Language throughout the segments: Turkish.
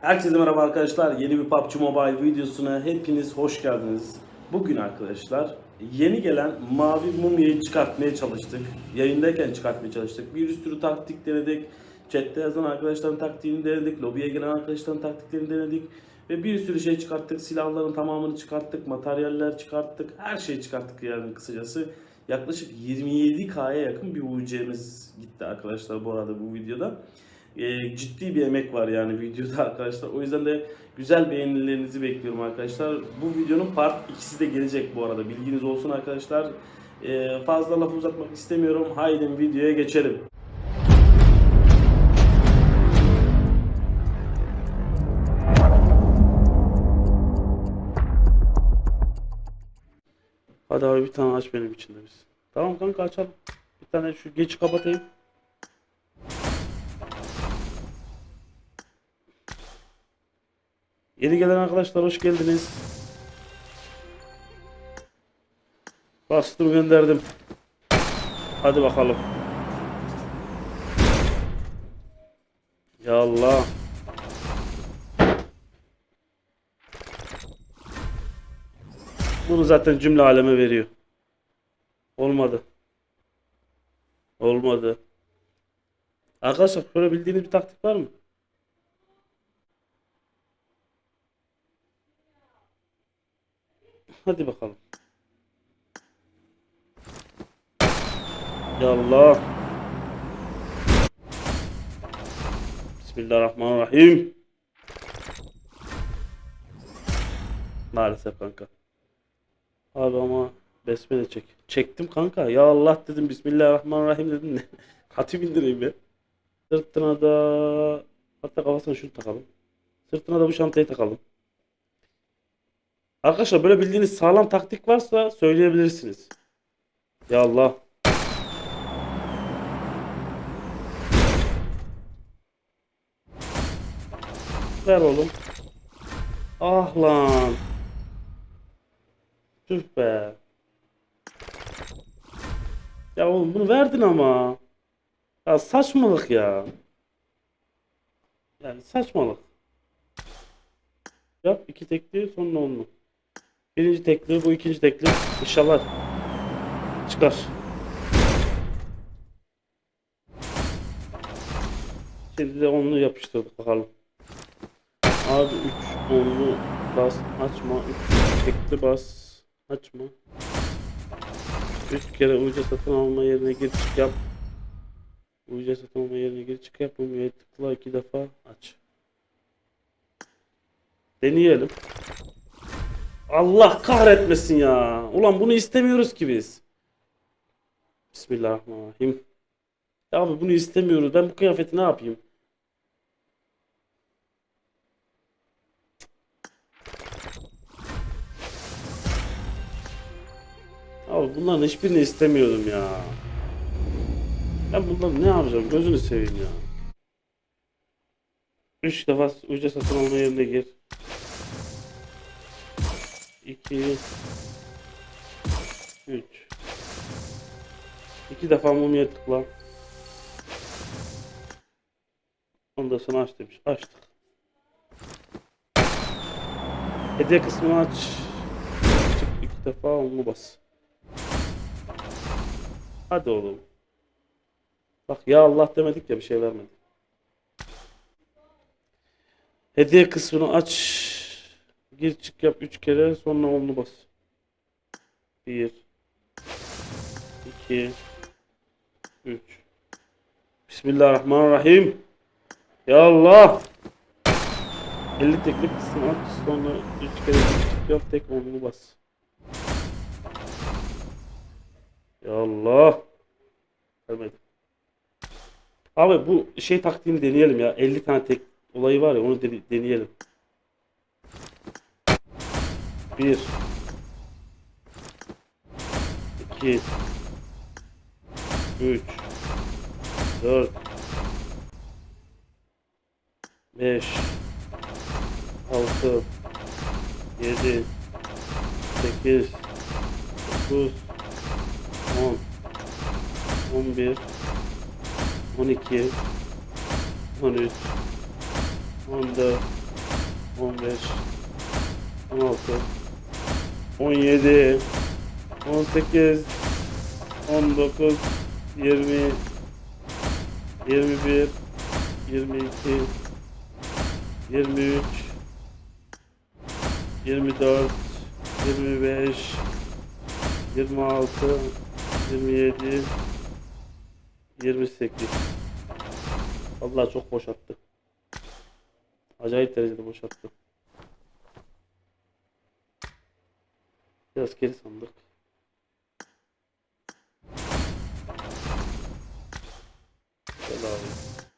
Herkese merhaba arkadaşlar. Yeni bir PUBG Mobile videosuna hepiniz hoş geldiniz. Bugün arkadaşlar yeni gelen mavi mumyayı çıkartmaya çalıştık. Yayındayken çıkartmaya çalıştık. Bir sürü taktik denedik. Chatte yazan arkadaşların taktiğini denedik. Lobiye giren arkadaşların taktiklerini denedik. Ve bir sürü şey çıkarttık. Silahların tamamını çıkarttık. Materyaller çıkarttık. Her şeyi çıkarttık yani kısacası. Yaklaşık 27K'ya yakın bir UC'miz gitti arkadaşlar bu arada bu videoda. Ee, ciddi bir emek var yani videoda arkadaşlar. O yüzden de güzel beğenilerinizi bekliyorum arkadaşlar. Bu videonun part ikisi de gelecek bu arada. Bilginiz olsun arkadaşlar. Ee, fazla laf uzatmak istemiyorum. Haydi videoya geçelim. Hadi abi bir tane aç benim için de biz. Tamam kanka açalım. Bir tane şu geç kapatayım. Yeni gelen arkadaşlar hoş geldiniz. Bastım gönderdim. Hadi bakalım. Ya Allah. Bunu zaten cümle aleme veriyor. Olmadı. Olmadı. Arkadaşlar şöyle bildiğiniz bir taktik var mı? Hadi bakalım. Ya Allah. Bismillahirrahmanirrahim. Maalesef kanka. Abi ama besmele çek. Çektim kanka. Ya Allah dedim. Bismillahirrahmanirrahim dedim. Ne? Hatip indireyim ya. Sırtına da hatta kafasına şunu takalım. Sırtına da bu şantayı takalım. Arkadaşlar böyle bildiğiniz sağlam taktik varsa söyleyebilirsiniz. Ya Allah. Ver oğlum. Ah lan. Tüh be. Ya oğlum bunu verdin ama. Ya saçmalık ya. Yani saçmalık. Yap iki tekli sonra onlu. Birinci tekli bu ikinci tekli. İnşallah çıkar. Şimdi de onlu yapıştırdık bakalım. Abi 3 onlu bas açma 3 tekli bas açma 3 kere uca satın alma yerine gir çık yap Uca satın alma yerine gir çık yap Umuya tıkla 2 defa aç Deneyelim Allah kahretmesin ya. Ulan bunu istemiyoruz ki biz. Bismillahirrahmanirrahim. Ya abi bunu istemiyoruz. Ben bu kıyafeti ne yapayım? Abi bunların hiçbirini istemiyordum ya. Ben bunları ne yapacağım? Gözünü seveyim ya. Üç defa ücret satın alma yerine gir. 2 3 2 defa mumya tıkla. Onu da sana aç demiş. Açtık. Hediye kısmını aç. Çık iki defa onu bas. Hadi oğlum. Bak ya Allah demedik ya bir şey vermedi. Hediye kısmını aç. Gir çık yap 3 kere sonra onlu bas. 1 2 3 Bismillahirrahmanirrahim. Ya Allah. 50 teklik kısım aç sonra 3 kere çık yap tek onlu bas. Ya Allah. Vermedim. Abi bu şey taktiğini deneyelim ya. 50 tane tek olayı var ya onu dene- deneyelim. 1 2 3 4 5 6 7 8 9 10 11 12 13 14 15 16 17 18 19 20 21 22 23 24 25 26 27 28 Vallahi çok boşalttı. Acayip derecede boşalttı. Biraz geri sandık. Gel abi.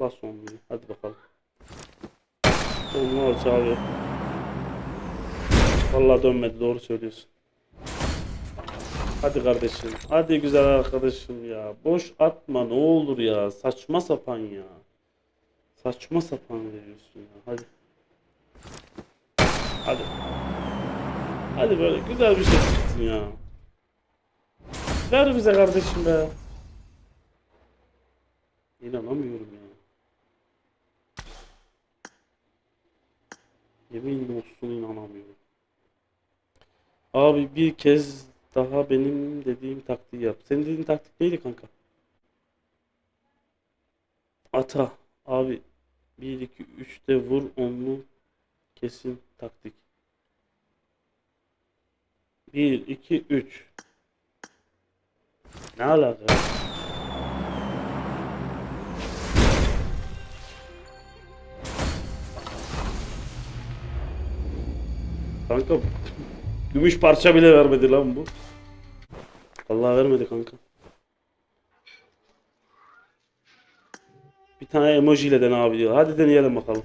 Bas onluyu. Hadi bakalım. Onlu aç abi. Vallahi dönmedi doğru söylüyorsun. Hadi kardeşim. Hadi güzel arkadaşım ya. Boş atma ne olur ya. Saçma sapan ya. Saçma sapan veriyorsun ya. Hadi. Hadi. Hadi böyle güzel bir şey çıksın ya. Ver bize kardeşim be. İnanamıyorum ya. Yemin olsun inanamıyorum. Abi bir kez daha benim dediğim taktiği yap. Senin dediğin taktik neydi kanka? Ata. Abi 1 2 3'te vur onlu kesin taktik. 1 2 3 Ne alaka? Kanka gümüş parça bile vermedi lan bu. Allah vermedi kanka. Bir tane emoji ile dene abi diyor. Hadi deneyelim bakalım.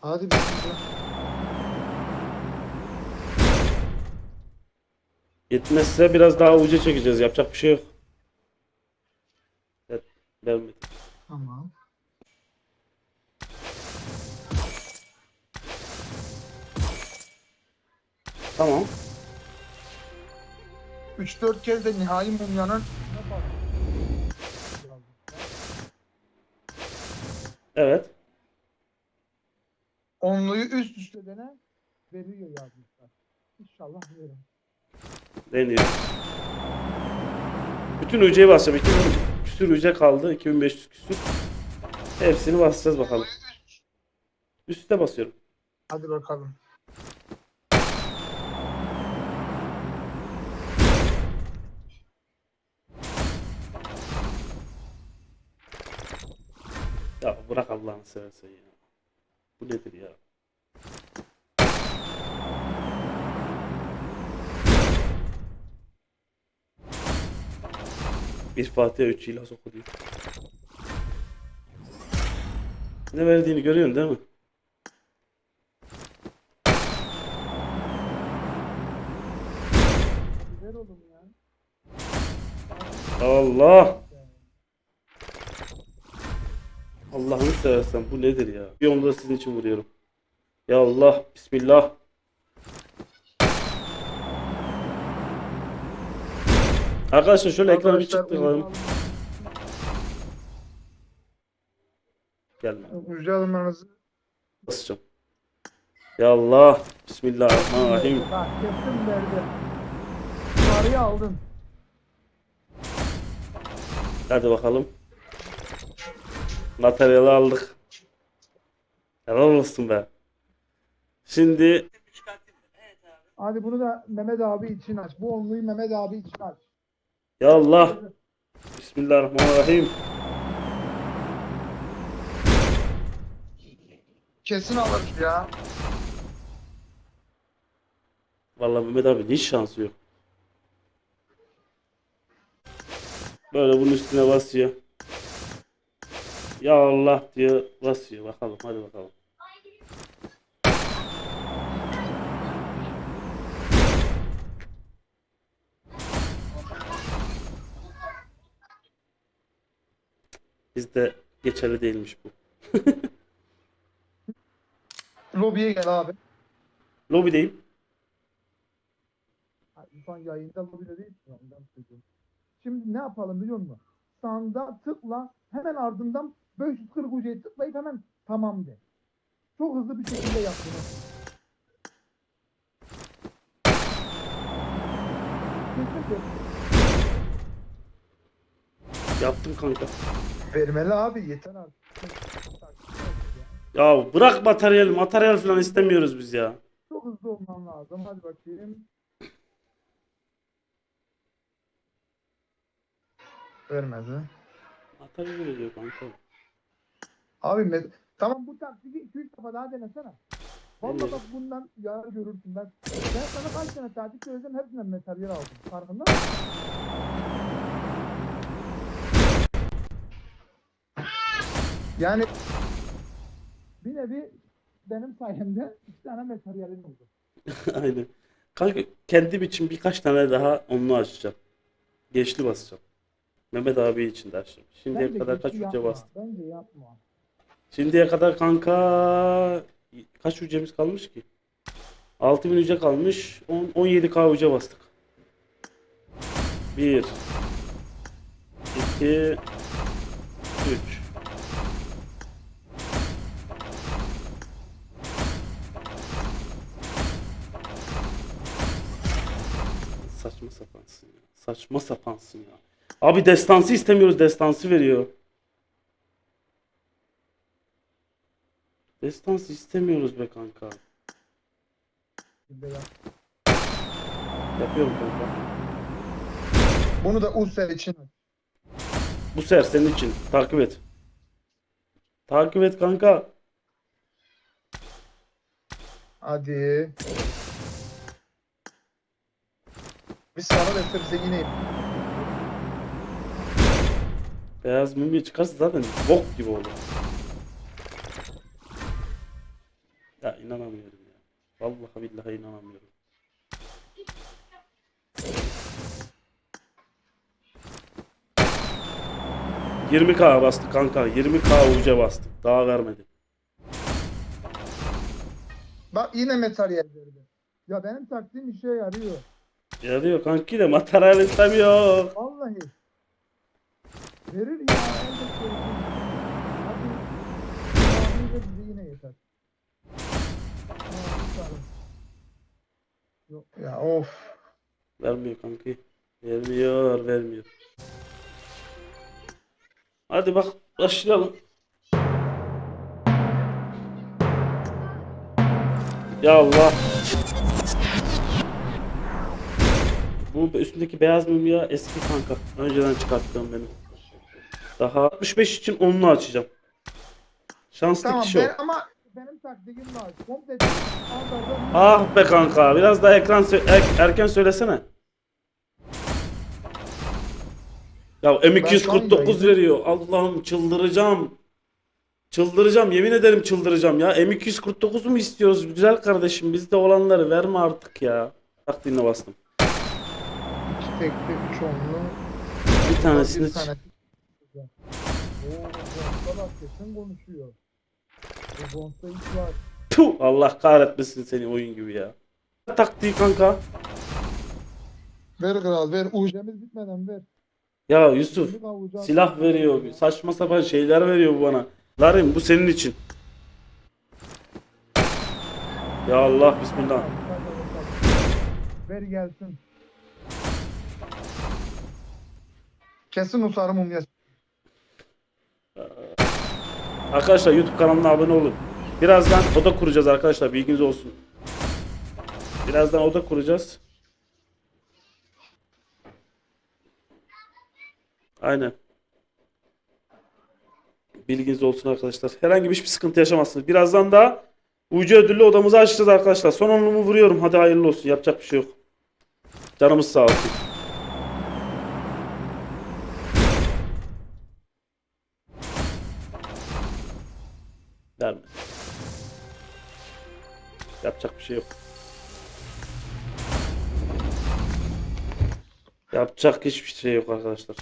Hadi bismillah. Yetmezse biraz daha uca çekeceğiz. Yapacak bir şey yok. Evet, vermedi. Tamam. Tamam. 3-4 kez de nihai mumyanın Evet. onluyu üst üste dene veriyor yazmışlar. İnşallah verin. Deniyor. Bütün ucayı basacağım. 2000 küsür uca kaldı. 2500 küsür. Hepsini basacağız bakalım. Üste basıyorum. Hadi bakalım. Ya bırak Allah'ını seversen ya. Bu nedir ya? Bir Fatiha 3 ilas oku diyor. Ne verdiğini görüyorsun değil mi? Ver oğlum ya. Allah! Allah'ını seversen bu nedir ya? Bir onu da sizin için vuruyorum. Ya Allah, Bismillah. Arkadaşlar şöyle ekranı bir Arkadaşlar, çıktıralım. Gelme. Ucu almanızı. Basacağım. Ya Allah, Bismillahirrahmanirrahim. Bak kesin verdi. Sarıyı aldın. Hadi bakalım. Materyali aldık. Helal olsun be. Şimdi Hadi bunu da Mehmet abi için aç. Bu onluyu Mehmet abi için aç. Ya Allah. Bismillahirrahmanirrahim. Kesin alır ya. Vallahi Mehmet abi hiç şansı yok. Böyle bunun üstüne basıyor. Ya Allah diyor basıyor. Bakalım hadi bakalım. Bizde geçerli değilmiş bu. Lobiye gel abi. Lobideyim. Ha, Şu an yayında lobide değil. mi? Ondan söylüyorum. Şimdi ne yapalım biliyor musun? Sağında tıkla hemen ardından 540 ucuya tıklayıp hemen tamam de. çok hızlı bir şekilde yap bunu. Kesinlikle. Yaptım kanka. Vermeli abi yeter artık. Ya bırak materyal, materyal falan istemiyoruz biz ya. Çok hızlı olman lazım. Hadi bakayım. Vermedi. Materyal veriyor kanka. Abi me- tamam bu taktiği 2-3 defa daha denesene. Deneyelim. bak bundan yar görürsün. Ben, ben sana kaç tane taktik söylesem hepsinden materyal aldım. Farkında mısın? Yani bir nevi benim sayemde iki tane materyalin oldu. Aynen. Kanka kendim için birkaç tane daha onlu açacağım. Geçli basacağım. Mehmet abi için de açacağım. Şimdiye Bence kadar kaç uca yapma. bastım? Bence yapma. Şimdiye kadar kanka kaç ucamız kalmış ki? 6000 uca kalmış. 10, 17k uca bastık. 1 2 3 Saçma sapansın ya. Abi destansı istemiyoruz. Destansı veriyor. Destansı istemiyoruz be kanka. Yapıyorum kanka. Bunu da Use için Bu sefer senin için. Takip et. Takip et kanka. Hadi. Bir sana da bize yine Beyaz mumya çıkarsa zaten bok gibi olur. Ya inanamıyorum ya. Vallahi billahi inanamıyorum. ...20k bastı kanka. 20k uca bastı. Daha vermedi. Bak yine materyal verdi. Ya benim taktiğim işe yarıyor. Yarıyor kanki de materyal istemiyor. Vallahi. Verir ya. Hadi. Bize yine yeter. Yok ya of. Vermiyor kanki. Vermiyor, vermiyor. Hadi bak başlayalım. Ya Allah. Bu üstündeki beyaz mumya eski kanka. Önceden çıkarttığım benim. Daha 65 için onunu açacağım. Şanslı Tamam kişi ben, o. ama benim taktiğim var. Komple Ah be kanka biraz daha ekran er- erken söylesene. Ya M249 veriyor. Allah'ım çıldıracağım. Çıldıracağım yemin ederim çıldıracağım ya. M249 mu istiyoruz güzel kardeşim bizde olanları verme artık ya. Taktiğine bastım. Tekli, üç onlu. Bir tanesini Bir tane. Oo, Gonza bak kesin konuşuyor. Bu Gonza iş var. Puh, Allah kahretmesin seni oyun gibi ya. Taktiği kanka. Ver kral ver. Ucemiz bitmeden ver. Ya Yusuf silah veriyor. Saçma sapan şeyler veriyor bu bana. Larin bu senin için. Ya Allah bismillah. Ver gelsin. Kesin usarı mumya. Arkadaşlar YouTube kanalına abone olun. Birazdan oda kuracağız arkadaşlar bilginiz olsun. Birazdan oda kuracağız. Aynen. Bilginiz olsun arkadaşlar. Herhangi bir hiçbir sıkıntı yaşamazsınız. Birazdan da UC ödüllü odamızı açacağız arkadaşlar. Son onlumu vuruyorum. Hadi hayırlı olsun. Yapacak bir şey yok. Canımız sağ olsun. Şey yok. Yapacak hiçbir şey yok arkadaşlar.